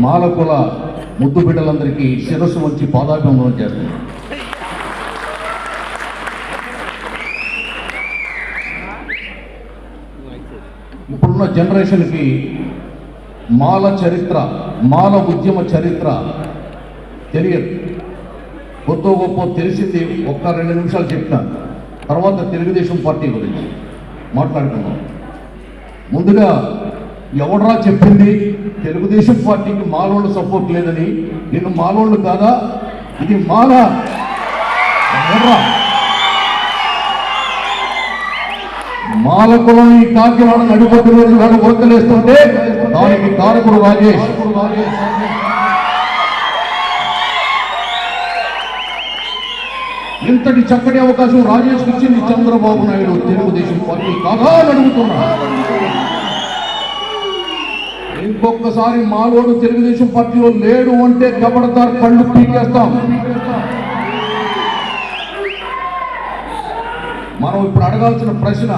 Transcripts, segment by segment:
మాలకుల ముద్దు బిడ్డలందరికీ శిరస్సు వచ్చి పాదాభివందనం చేస్తుంది ఇప్పుడున్న జనరేషన్కి మాల చరిత్ర మాల ఉద్యమ చరిత్ర తెలియదు. కొత్త గొప్ప తెలిసింది ఒక్క రెండు నిమిషాలు చెప్తాను. తర్వాత తెలుగుదేశం పార్టీ గురించి మాట్లాడుకుందాం. ముందుగా ఎవడరా చెప్పింది? తెలుగుదేశం పార్టీకి మాలోళ్ళు సపోర్ట్ లేదని నేను మాలోళ్ళు కాదా? ఇది మాల. ఎవడ్రా? మాల కులం ఈ కాకినాడ నడిపొద్దు రోజు వేళ ఉరకలేస్తుంటే దానికి కారకుడు రాజేష్. ఇంతటి చక్కటి అవకాశం రాజేష్ ఇచ్చింది చంద్రబాబు నాయుడు తెలుగుదేశం పార్టీ కాదా అని అడుగుతున్నా. ఇంకొకసారి మాలోడు తెలుగుదేశం పార్టీలో లేడు అంటే కబడతారు కళ్ళు పీకేస్తాం. మనం ఇప్పుడు అడగాల్సిన ప్రశ్న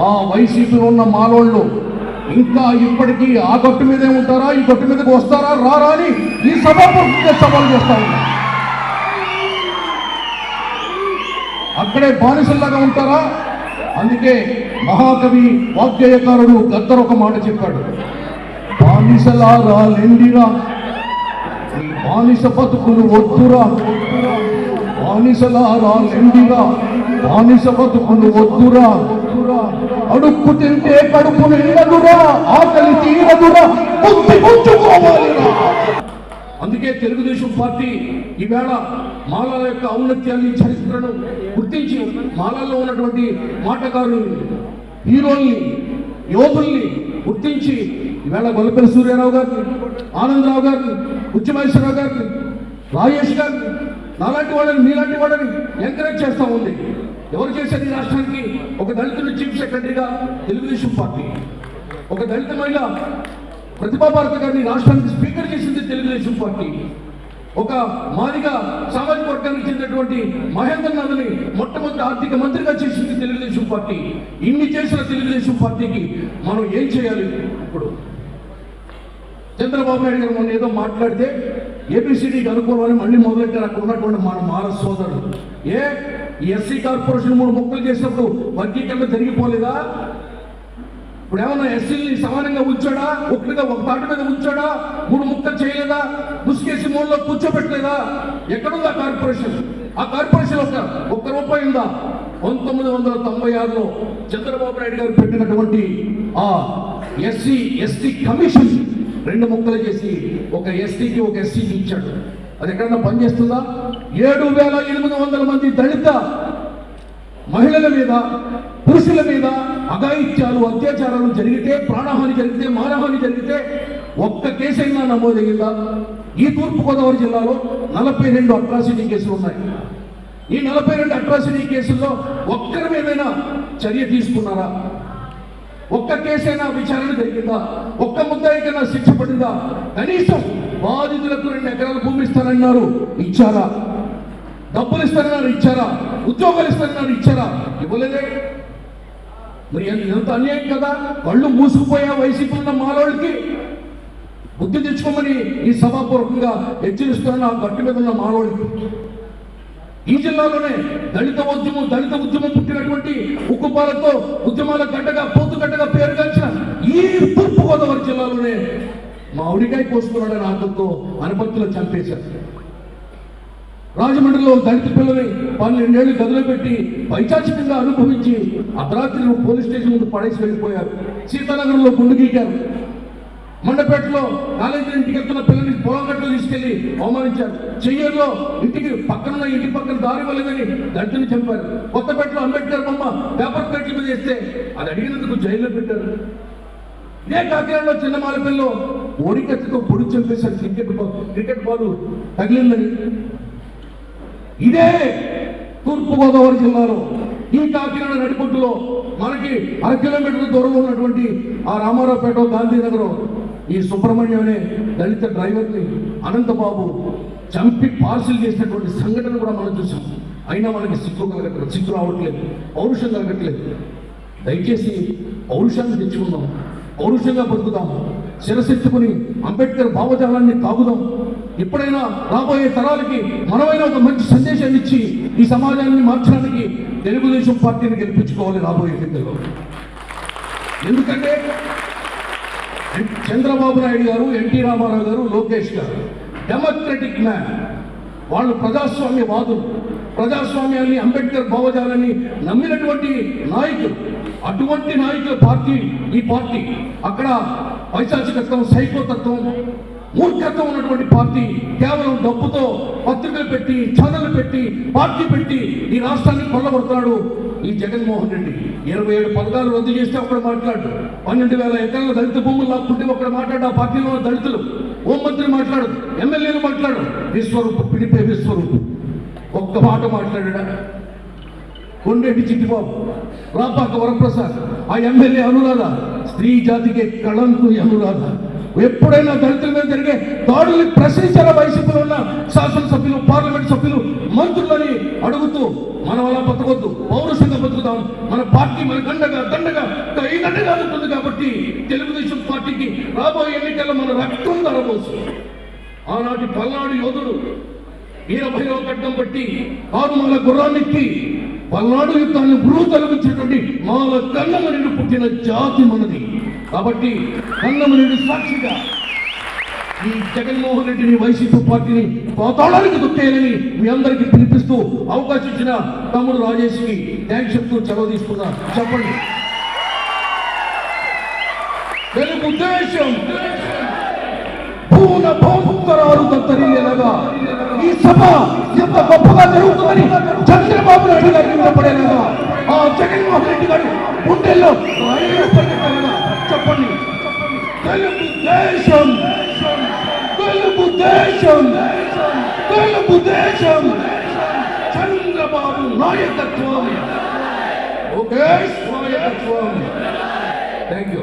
ఆ వైసీపీలో ఉన్న మాలోళ్ళు ఇంకా ఇప్పటికీ ఆ గట్టు మీదే ఉంటారా ఈ గట్టు మీదకి వస్తారా రారా అని ఈ సభాపూర్తిగా సవాల్ చేస్తా ఉన్నా. అక్కడే బానిసల్లాగా ఉంటారా? అందుకే మహాకవి వాగ్గేయకారుడు గద్దరు ఒక మాట చెప్పాడు. బానిసలారా లెండిరా. ఈ బానిస బతుకులు వద్దురా బానిసలారా లెండిరా. బానిస బతుకులు వద్దురా అడుక్కు తింటే కడుపు నిండదురా. ఆకలి తీరదురా. బుద్ధి పుచ్చుకోవాలిరా. అందుకే తెలుగుదేశం పార్టీ ఈవేళ మాలల యొక్క ఔన్నత్యాన్ని చరిత్రను గుర్తించి మాలల్లో ఉన్నటువంటి మాటగారు హీరోల్ని యోధుల్ని గుర్తించి ఈవేళ గొల్లపల్లి సూర్యారావు గారిని ఆనందరావు గారిని ఉచ్చమహేశ్వరరావు గారిని రాజేష్ గారిని నాలాంటి వాళ్ళని మీలాంటి వాళ్ళని ఎంకరేజ్ చేస్తూ ఉంది. ఎవరు చేసేది రాష్ట్రానికి? ఒక దళితుడు చీఫ్ సెక్రటరీగా తెలుగుదేశం పార్టీ. ఒక దళిత మహిళ ప్రతిభా భారత గారిని రాష్ట్రానికి స్పీకర్ చేసింది తెలుగుదేశం పార్టీ. ఒక మాదిగా సామాజిక వర్గానికి చెందినటువంటి మహేంద్ర నాథ్ని మొట్టమొదటి ఆర్థిక మంత్రిగా చేసింది తెలుగుదేశం పార్టీ. ఇన్ని చేసిన తెలుగుదేశం పార్టీకి మనం ఏం చేయాలి ఇప్పుడు? చంద్రబాబు నాయుడు గారు మొన్న ఏదో మాట్లాడితే ఏపీసీడీకి అనుకూలమని మళ్ళీ మొదలెట్టారు. అక్కడ ఉన్నటువంటి మన మార సోదరులు. ఏ ఎస్సీ కార్పొరేషన్ మూడు ముక్కలు చేసినప్పుడు వర్గీకరణ జరిగిపోలేదా? ఇప్పుడు ఏమన్నా ఎస్సీని సమానంగా ఉంచాడా? ఒకటిగా ఒక పాట మీద ఉంచాడా? మూడు ముక్క చేయలేదా? ముసుకేసి మూలలో కూర్చోబెట్టలేదా? ఎక్కడుందా కార్పొరేషన్? ఆ కార్పొరేషన్ ఒక ఒక్క రూపాయి ఉందా? పంతొమ్మిది వందల తొంభై ఆరులో చంద్రబాబు నాయుడు గారు పెట్టినటువంటి ఆ ఎస్సీ ఎస్టీ కమిషన్ రెండు ముక్కలు చేసి ఒక ఎస్టీకి ఒక ఎస్సీకి ఇచ్చాడు. అది ఎక్కడన్నా పనిచేస్తుందా? ఏడు వేల ఎనిమిది వందల మంది దళిత మహిళల మీద పురుషుల మీద అఘాయిత్యాలు అత్యాచారాలు జరిగితే ప్రాణహాని జరిగితే మానహాని జరిగితే ఒక్క కేసైనా నమోదయ్యిందా? ఈ తూర్పుగోదావరి జిల్లాలో నలభై రెండు అట్రాసిటీ కేసులు ఉన్నాయి. ఈ నలభై రెండు అట్రాసిటీ కేసుల్లో ఒక్కరి మీదైనా చర్య తీసుకున్నారా? ఒక్క కేసైనా విచారణ జరిగిందా? ఒక్క ముద్దాయికైనా శిక్ష పడిందా? కనీసం బాధితులకు రెండు ఎకరాల భూమి ఇస్తానన్నారు. ఇచ్చారా? డబ్బులు ఇస్తానన్నారు ఇచ్చారా? ఉద్యోగాలు ఇస్తానన్నారు ఇచ్చారా? ఇవ్వలేదే. మరి ఎంత- అన్యాయం కదా? కళ్ళు మూసుకుపోయా వైసీపీ ఉన్న మాలోడికి బుద్ధి తెచ్చుకోమని ఈ సభాపూర్వకంగా హెచ్చరిస్తున్న ఆ గట్టు మీద ఉన్న మాలోడికి ఈ జిల్లాలోనే దళిత ఉద్యమం దళిత ఉద్యమం పుట్టినటువంటి ఉక్కుపాలతో ఉద్యమాల గడ్డగా పోతుగడ్డగా పేరుగాంచిన ఈ తూర్పు గోదావరి జిల్లాలోనే మా ఉడికాయ కోసుకున్నాడని ఆటంతో అనుభక్తులు చంపేశారు. రాజమండ్రిలో దళిత పిల్లని పన్నెండేళ్ళు గదిలో పెట్టి వైచాచికంగా అనుభవించి అర్ధరాత్రి పోలీస్ స్టేషన్ ముందు పడేసి వెళ్ళిపోయారు. సీతానగరంలో గుండు గీకారు. మండపేటలో కాలేజీ ఇంటికి వెళ్తున్న పిల్లని పొలం గట్టలు తీసుకెళ్ళి అవమానించారు. చెయ్యర్లో ఇంటికి పక్కన ఇంటి పక్కన దారి వల్లదని దళితుని చంపారు. కొత్తపేటలో అంబేద్కర్ బొమ్మ పేపర్ ప్లేట్ల మీద వేస్తే అది అడిగినందుకు జైల్లో పెట్టారు. ఇదే కాకినాడలో చిన్న మాలపిల్లలో ఓడికెత్తతో పొడి చంపేశారు క్రికెట్ బాల్ క్రికెట్ బాల్ తగిలిందని ఇదే తూర్పుగోదావరి జిల్లాలో ఈ కాకినాడ నడిపొట్టులో మనకి అర కిలోమీటర్ల దూరంలో ఉన్నటువంటి ఆ రామారావుపేట గాంధీనగరం ఈ సుబ్రహ్మణ్యం అనే దళిత డ్రైవర్ని అనంతబాబు చంపి పార్సిల్ చేసినటువంటి సంఘటన కూడా మనం చూసాం. అయినా మనకి సిగ్గు కలగట్లేదు సిగ్గు రావట్లేదు పౌరుషం కలగట్లేదు. దయచేసి పౌరుషాన్ని తెచ్చుకుందాం పౌరుషంగా బతుకుదాం. శిరసెత్తుకుని అంబేద్కర్ భావజాలాన్ని తాగుదాం. ఎప్పుడైనా రాబోయే తరాలకి మనమైనా ఒక మంచి సందేశాన్ని ఇచ్చి ఈ సమాజాన్ని మార్చడానికి తెలుగుదేశం పార్టీని గెలిపించుకోవాలి రాబోయే ఎన్నికల్లో. ఎందుకంటే చంద్రబాబు నాయుడు గారు ఎన్టీ రామారావు గారు లోకేష్ గారు డెమోక్రటిక్ మ్యాన్ వాళ్ళు ప్రజాస్వామ్య వాదులు. ప్రజాస్వామ్యాన్ని అంబేద్కర్ భావజాలాన్ని నమ్మినటువంటి నాయకులు. అటువంటి నాయకుల పార్టీ ఈ పార్టీ. అక్కడ వైశాఖికత్వం సైకోతత్వం మూర్ఖత్వం ఉన్నటువంటి పార్టీ కేవలం డబ్బుతో పత్రికలు పెట్టి ఛానల్ పెట్టి పార్టీ పెట్టి ఈ రాష్ట్రాన్ని కొల్లగొడతాడు ఈ జగన్మోహన్ రెడ్డి. ఇరవై ఏడు పథకాలు రద్దు చేస్తే అక్కడ మాట్లాడు. పన్నెండు వేల ఎకరాల దళిత భూములు లాక్కుంటే అక్కడ మాట్లాడు. ఆ పార్టీలో ఉన్న దళితులు హోంమంత్రి మాట్లాడు ఎమ్మెల్యేలు మాట్లాడు. విశ్వరూపు పిడిపే విశ్వరూపు. ఒక్క మాట మాట్లాడా కొండేటి చిట్టిబాబు రాపాక వరప్రసాద్ ఆ ఎమ్మెల్యే అనురాధ స్త్రీ జాతికి కళంకు అనురాధ. ఎప్పుడైనా దళితుల మీద జరిగే దాడుల్ని ప్రశ్నించారా వైసీపీలో ఉన్న శాసనసభ్యులు పార్లమెంట్ సభ్యులు మంత్రులని అడుగుతూ మనం అలా బతకొద్దు పౌరుషంగా బతుకుతాం. మన పార్టీ మన గండగా దండగా ఈ దండగా ఉంటుంది కాబట్టి తెలుగుదేశం పార్టీకి రాబోయే ఎన్నికల్లో మన రక్తం ధరబోసు ఆనాటి పల్నాడు యోధుడు వీరభైరవ గడ్డం బట్టి ఆరుమల గుర్రాన్నెక్కి పల్నాడు యుద్ధాన్ని గురువు తొలగించినటువంటి మాల కన్నమనేడు పుట్టిన జాతి మనది. కాబట్టి కన్నమనేడు సాక్షిగా ఈ జగన్మోహన్ రెడ్డిని వైసీపీ పార్టీని పాతాళానికి దుక్కేయాలని మీ అందరికీ పిలిపిస్తూ అవకాశం ఇచ్చిన తమ్ముడు రాజేష్కి థ్యాంక్స్ చెప్తూ చొరవ తీసుకున్నా. చెప్పండి. తెలుగు ఉద్దేశం. పూర్ణ ఈ సభ ఎంత గొప్పగా జరుగుతుందని చంద్రబాబు నాయుడు గారికి వినపడేలాగా ఆ జగన్మోహన్ రెడ్డి గారు గుండెల్లో చెప్పండి. తెలుగు దేశం తెలుగు దేశం తెలుగు దేశం చంద్రబాబు నాయకత్వం. ఓకే నాయకత్వం థ్యాంక్ యూ